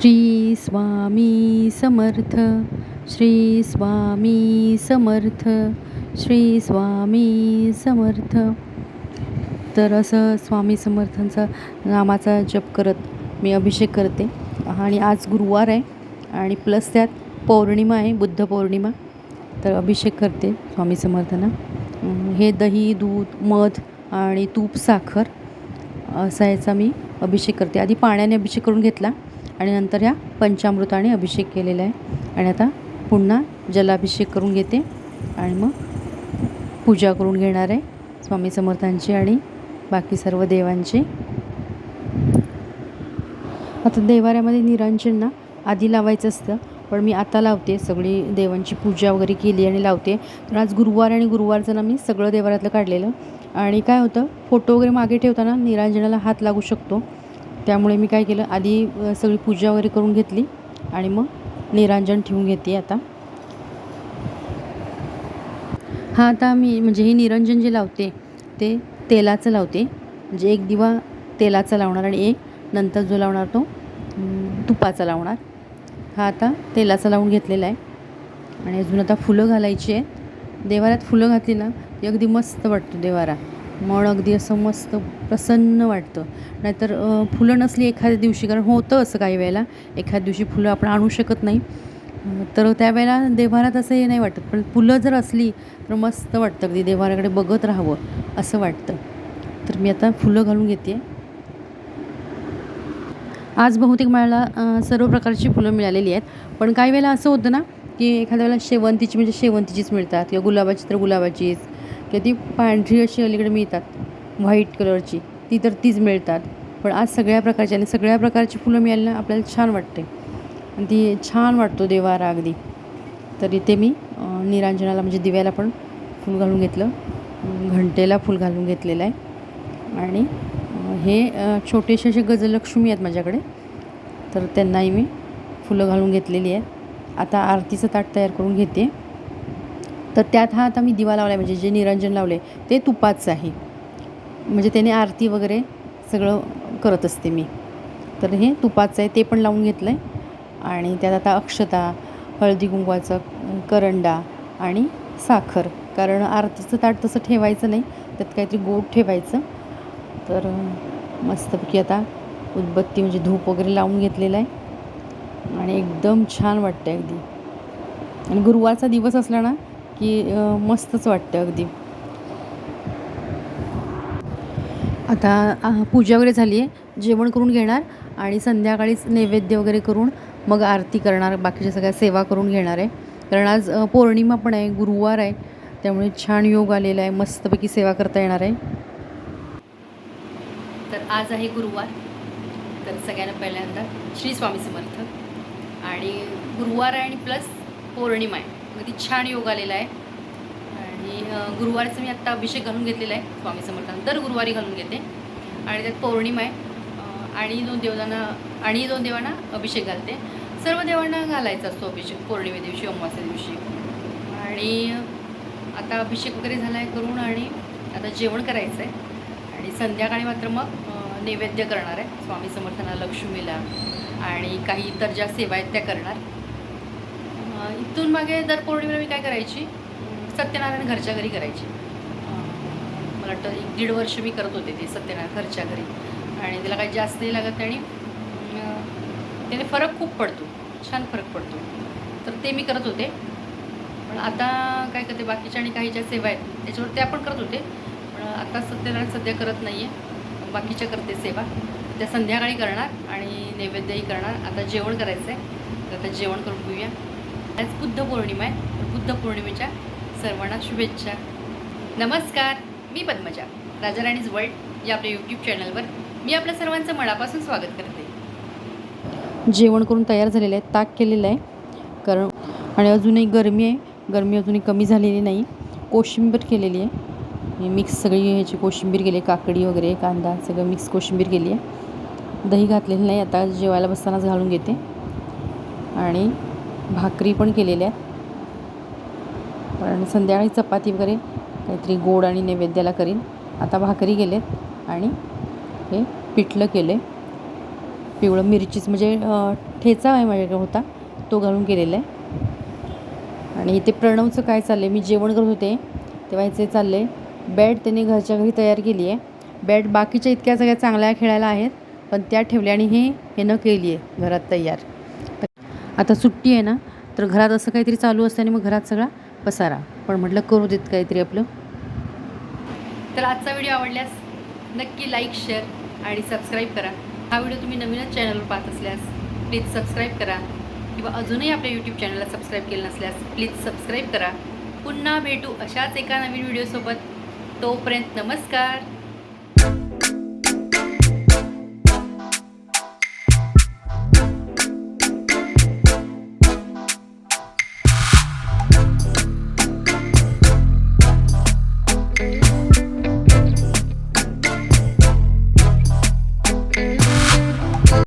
श्री स्वामी समर्थ श्री स्वामी समर्थ श्री स्वामी समर्थ. तर असं स्वामी समर्थांचा नामाचा जप करत मी अभिषेक करते. आणि आज गुरुवार आहे आणि प्लस त्यात पौर्णिमा आहे बुद्ध पौर्णिमा. तर अभिषेक करते स्वामी समर्थांना. हे दही दूध मध आणि तूप साखर असा याचा मी अभिषेक करते. आधी पाण्याने अभिषेक करून घेतला. आणि नंतर ह्या पंचामृताने अभिषेक केलेला आहे. आणि आता पुन्हा जलाभिषेक करून घेते. आणि मग पूजा करून घेणार आहे स्वामी समर्थांची आणि बाकी सर्व देवांची. आता देवाऱ्यामध्ये निरंजन ना आधी लावायचं असतं पण मी आता लावते. सगळी देवांची पूजा वगैरे केली आणि लावते. तर आज गुरुवार आणि गुरुवारचं ना मी सगळं देवाऱ्यातलं काढलेलं. आणि काय होतं फोटो वगैरे मागे ठेवताना निरांजनाला हात लागू शकतो. त्यामुळे मी काय केलं आधी सगळी पूजा वगैरे करून घेतली आणि मग निरांजन ठेवून घेते आता. हा आता मी म्हणजे हे निरंजन जे लावते ते तेलाचं लावते. म्हणजे एक दिवा तेलाचा लावणार आणि एक नंतर जो लावणार तो तुपाचा लावणार. हा आता तेलाचा लावून घेतलेला आहे. आणि अजून आता फुलं घालायची आहेत. देवाऱ्यात फुलं घातली ना अगदी मस्त वाटतं देवारा. मन अगदी असं मस्त प्रसन्न वाटतं. नाहीतर फुलं नसली एखाद्या दिवशी कारण होतं असं काही वेळेला. एखाद्या दिवशी फुलं आपण आणू शकत नाही. तर त्यावेळेला देव्हारात असं हे नाही वाटत. पण फुलं जर असली तर मस्त वाटतं. अगदी देव्हाराकडे बघत राहावं असं वाटतं. तर मी आता फुलं घालून घेते. आज बहुतेक मला सर्व प्रकारची फुलं मिळालेली आहेत. पण काही वेळेला असं होतं ना की एखाद्या वेळेला शेवंतीची म्हणजे शेवंतीचीच मिळतात. किंवा गुलाबाची तर गुलाबाचीच. किंवा ती पांढरी अशी अलीकडे मिळतात व्हाईट कलरची. ती तर तीच मिळतात. पण आज सगळ्या प्रकारची आणि सगळ्या प्रकारची फुलं मिळाली ना आपल्याला छान वाटते. आणि ती छान वाटतो देवारा अगदी. तर इथे मी निरांजनाला म्हणजे दिव्याला पण फूल घालून घेतलं. घंटेला फूल घालून घेतलेलं आहे. आणि हे छोटेसे असे गजलक्ष्मी आहेत माझ्याकडे. तर त्यांनाही मी फुलं घालून घेतलेली आहेत. आता आरतीचं ताट तयार करून घेते. तर त्यात हा आता मी दिवा लावला आहे म्हणजे जे निरंजन लावले ते तुपाचं आहे. म्हणजे त्याने आरती वगैरे सगळं करत असते मी. तर हे तुपाचं आहे ते पण लावून घेतलं आहे आणि त्यात आता अक्षता हळदी कुंकवाचं करंडा आणि साखर. कारण आरतीचं ताट तसं ठेवायचं नाही त्यात काहीतरी गोड ठेवायचं. तर मस्तपैकी आता उदबत्ती म्हणजे धूप वगैरे लावून घेतलेलं आहे. आणि एकदम छान वाटतं अगदी. आणि गुरुवारचा दिवस असला ना की मस्तच वाटतं अगदी. आता पूजा वगैरे झाली आहे. जेवण करून घेणार आणि संध्याकाळीच नैवेद्य वगैरे करून मग आरती करणार बाकीच्या सगळ्या सेवा करून घेणार आहे. कारण आज पौर्णिमा पण आहे गुरुवार आहे. त्यामुळे छान योग आलेला आहे मस्तपैकी सेवा करता येणार आहे. तर आज आहे गुरुवार. तर सगळ्यांना पहिल्यांदा श्री स्वामी समर्थ. आणि गुरुवार आहे आणि प्लस पौर्णिमा आहे. अगदी छान योग आलेला आहे. आणि गुरुवारचं मी आत्ता अभिषेक घालून घेतलेला आहे स्वामी समर्थांना दर गुरुवारी घालून घेते. आणि त्यात पौर्णिमा आहे. आणि दोन देवांना आणि दोन देवांना अभिषेक घालते. सर्व देवांना घालायचा असतो अभिषेक पौर्णिमे दिवशी अमावास्या दिवशी. आणि आता अभिषेक वगैरे झाला आहे करून आणि आता जेवण करायचं आहे आणि संध्याकाळी मात्र मग नैवेद्य करणार आहे. स्वामी समर्थांना लक्ष्मीला आणि काही इतर ज्या सेवा आहेत त्या करणार. इथून मागे दर पौर्णिमेला मी काय करायची? सत्यनारायण घरच्या घरी करायची. मला वाटतं एक दीड वर्ष मी करत होते ते सत्यनारायण घरच्या घरी. आणि त्याला काही जास्त नाही लागत आणि त्याने फरक खूप पडतो. छान फरक पडतो. तर ते मी करत होते. पण आता काय करते बाकीच्या आणि काही ज्या सेवा आहेत त्याच्यावर त्या पण करत होते. पण आता सत्यनारायण सध्या करत नाही आहे बाकीच्या करते सेवा. त्या संध्याकाळी करणार आणि नैवेद्यही करणार. आता जेवण करायचं आहे तर आता जेवण करून घेऊया आज बुद्ध पौर्णिमा आहे. बुद्ध पौर्णिमेच्या सर्वांना शुभेच्छा. नमस्कार मी पद्मजा राजाराणीज वर्ल्ड या आपल्या यूट्यूब चॅनलवर मी आपल्या सर्वांचं मनापासून स्वागत करते. जेवण करून तयार झालेलं आहे ताक केलेलं आहे. कारण आणि अजूनही गरमी आहे. गरमी अजूनही कमी झालेली नाही. कोशिंबीर केलेली आहे. मिक्स सगळी ह्याची कोशिंबीर केली आहे. काकडी वगैरे कांदा सगळं मिक्स कोशिंबीर केली आहे. दही घातलेलं नाही. आता जेवायला बसतानाच घालून घेते. आणि भाकरी पण केलेल्या आहेत. पण संध्याकाळी चपाती वगैरे काहीतरी गोड आणि नैवेद्याला करीन. आता भाकरी केलेत आणि हे पिठलं केलं आहे पिवळं मिरचीच म्हणजे ठेचा आहे माझ्याकडे होता तो घालून केलेला आहे. आणि इथे प्रणवचं काय चाललं आहे मी जेवण करत होते तेव्हा याचे चाललं आहे बॅट त्यांनी घरच्या घरी तयार केली आहे. बॅट बाकीच्या इतक्या सगळ्या चांगल्या खेळायला आहेत पण त्या ठेवल्या आणि हे हे न केली आहे घरात तयार. आता सुट्टी आहे ना तर घरात असं काहीतरी चालू असतं आणि मग घरात सगळा पसारा. पण म्हटलं करू देत काहीतरी आपलं. तर आजचा व्हिडिओ आवडल्यास नक्की लाईक शेअर आणि सबस्क्राईब करा. हा व्हिडिओ तुम्ही नवीनच चॅनलवर पाहत असल्यास प्लीज सबस्क्राईब करा. किंवा अजूनही आपल्या यूट्यूब चॅनलला सबस्क्राईब केलं नसल्यास प्लीज सबस्क्राईब करा. पुन्हा भेटू अशाच एका नवीन व्हिडिओसोबत तोपर्यंत नमस्कार.